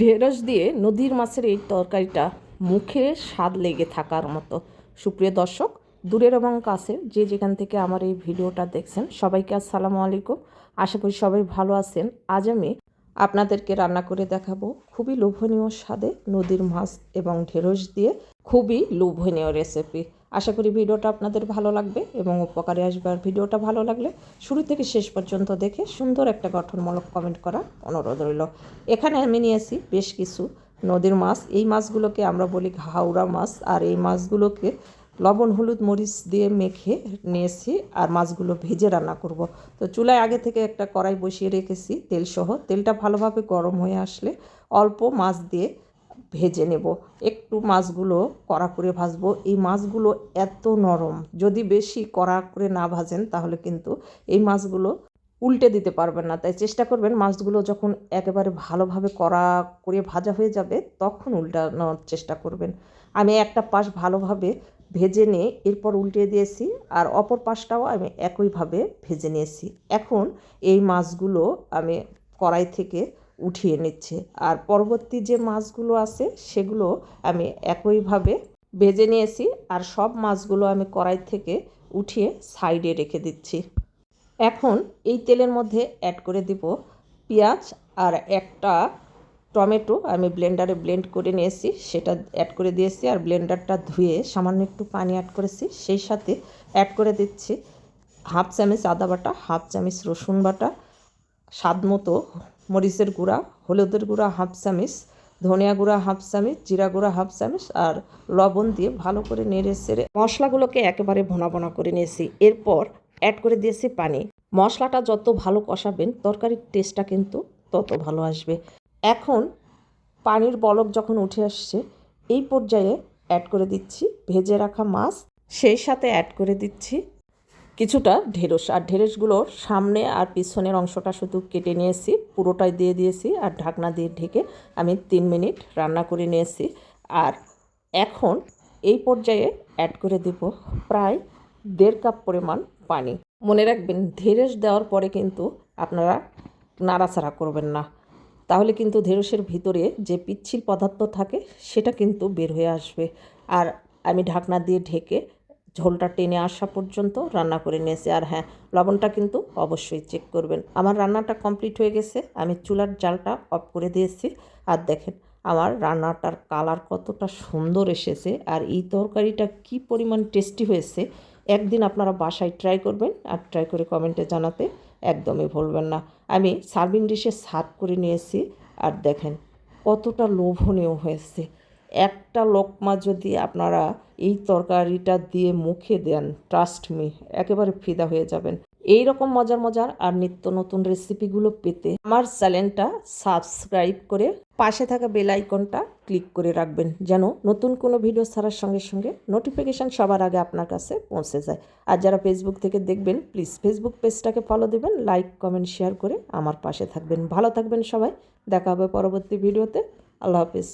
ঢেঁড়স দিয়ে নদীর মাছের এই তরকারিটা মুখে স্বাদ লেগে থাকার মতো। সুপ্রিয় দর্শক, দূরের এবং কাছের যে যেখান থেকে আমার এই ভিডিওটা দেখছেন, সবাইকে আসসালামু আলাইকুম। আশা করি সবাই ভালো আছেন। আজ আমি আপনাদেরকে রান্না করে দেখাবো খুবই লোভনীয় স্বাদে নদীর মাছ এবং ঢেঁড়স দিয়ে খুবই লোভনীয় রেসিপি আশা করি ভিডিওটা আপনাদের ভালো লাগবে এবং উপকারে আসবে। আর ভিডিওটা ভালো লাগলে শুরু থেকে শেষ পর্যন্ত দেখে সুন্দর একটা গঠনমূলক কমেন্ট করা অনুরোধ রইল। এখানে আমি নিয়েছি বেশ কিছু নদীর মাছ। এই মাছগুলোকে আমরা বলি হাওড়া মাছ। আর এই মাছগুলোকে লবণ, হলুদ, মরিচ দিয়ে মেখে নিয়েছি আর মাছগুলো ভেজে রান্না করব। তো চুলায় আগে থেকে একটা কড়াই বসিয়ে রেখেছি তেলসহ। তেলটা ভালোভাবে গরম হয়ে আসলে অল্প মাছ দিয়ে ভেজে নেব। একটু মাছগুলো কড়া করে ভাজবো। এই মাছগুলো এত নরম, যদি বেশি কড়া করে না ভাজেন তাহলে কিন্তু এই মাছগুলো উল্টে দিতে পারবেন না। তাই চেষ্টা করবেন মাছগুলো যখন একেবারে ভালোভাবে কড়া করে ভাজা হয়ে যাবে তখন উল্টানোর চেষ্টা করবেন। আমি একটা পাশ ভালোভাবে ভেজে নিয়ে এরপর উল্টে দিয়েছি আর অপর পাশটাও আমি একইভাবে ভেজে নিয়েছি। এখন এই মাছগুলো আমি কড়াই থেকে উঠিয়ে নিচ্ছে। আর পরবর্তী যে মাছগুলো আছে, সেগুলো আমি একইভাবে ভেজে নিয়েছি আর সব মাছগুলো আমি কড়াই থেকে উঠিয়ে সাইডে রেখে দিচ্ছি। এখন এই তেলের মধ্যে অ্যাড করে দিব পেঁয়াজ আর একটা টমেটো। আমি ব্লেন্ডারে ব্লেন্ড করে নিয়েছি, সেটা অ্যাড করে দিয়েছি আর ব্লেন্ডারটা ধুয়ে সামান্য একটু পানি অ্যাড করেছি। সেই সাথে অ্যাড করে দিচ্ছি হাফ চামচ আদা বাটা হাফ চামচ রসুন বাটা স্বাদ মতো মরিচের গুঁড়া, হলুদের গুঁড়া হাফ চামিচ, ধনিয়া গুঁড়া হাফ চামিচ, জিরা গুঁড়া হাফ চামিচ আর লবণ দিয়ে ভালো করে নেড়ে সেড়ে মশলাগুলোকে একেবারে ভোনা ভোনা করে নিয়েছি। এরপর অ্যাড করে দিয়েছি পানি। মশলাটা যত ভালো কষাবেন, তরকারির টেস্টটা কিন্তু তত ভালো আসবে। এখন পানির বলক যখন উঠে আসছে, এই পর্যায়ে অ্যাড করে দিচ্ছি ভেজে রাখা মাছ। সেই সাথে অ্যাড করে দিচ্ছি কিছুটা ঢেঁড়স। আর ঢেঁড়সগুলো সামনে আর পিছনের অংশটা শুধু কেটে নিয়েছি, পুরোটাই দিয়ে দিয়েছি আর ঢাকনা দিয়ে ঢেকে আমি তিন মিনিট রান্না করে নিয়েছি। আর এখন এই পর্যায়ে অ্যাড করে দেব প্রায় দেড় কাপ পরিমাণ পানি। মনে রাখবেন, ঢেঁড়স দেওয়ার পরে কিন্তু আপনারা নাড়াচাড়া করবেন না। তাহলে কিন্তু ঢেঁড়সের ভিতরে যে পিচ্ছিল পদার্থ থাকে, সেটা কিন্তু বের হয়ে আসবে। আর আমি ঢাকনা দিয়ে ঢেকে ঝোলটা টেনে আসা পর্যন্ত রান্না করে নিয়েছি। আর হ্যাঁ লবণটা কিন্তু অবশ্যই চেক করবেন। আমার রান্নাটা কমপ্লিট হয়ে গেছে। আমি চুলার জালটা অফ করে দিয়েছি। আর দেখেন, আমার রান্নাটার কালার কতটা সুন্দর এসেছে। আর এই তরকারিটা কি পরিমাণ টেস্টি হয়েছে, একদিন আপনারা বাসায় ট্রাই করবেন। আর ট্রাই করে কমেন্টে জানাতে একদমই ভুলবেন না। আমি সার্ভিং ডিশে সার্ভ করে নিয়েছি। আর দেখেন, কতটা লোভনীয় হয়েছে। একটা লোকমা যদি আপনারা এই তরকারিটা দিয়ে মুখে দেন ট্রাস্ট মি একেবারে ফিদা হয়ে যাবেন। এই রকম মজার মজার আর নিত্য নতুন রেসিপিগুলো পেতে আমার চ্যানেলটা সাবস্ক্রাইব করে পাশে থাকা বেল আইকনটা ক্লিক করে রাখবেন, যেন নতুন কোনো ভিডিও ছাড়ার সঙ্গে সঙ্গে নোটিফিকেশান সবার আগে আপনার কাছে পৌঁছে যায়। আর যারা ফেসবুক থেকে দেখবেন প্লিজ ফেসবুক পেজটাকে ফলো দেবেন লাইক কমেন্ট শেয়ার করে আমার পাশে থাকবেন। ভালো থাকবেন সবাই, দেখা হবে পরবর্তী ভিডিওতে আল্লাহ হাফিজ।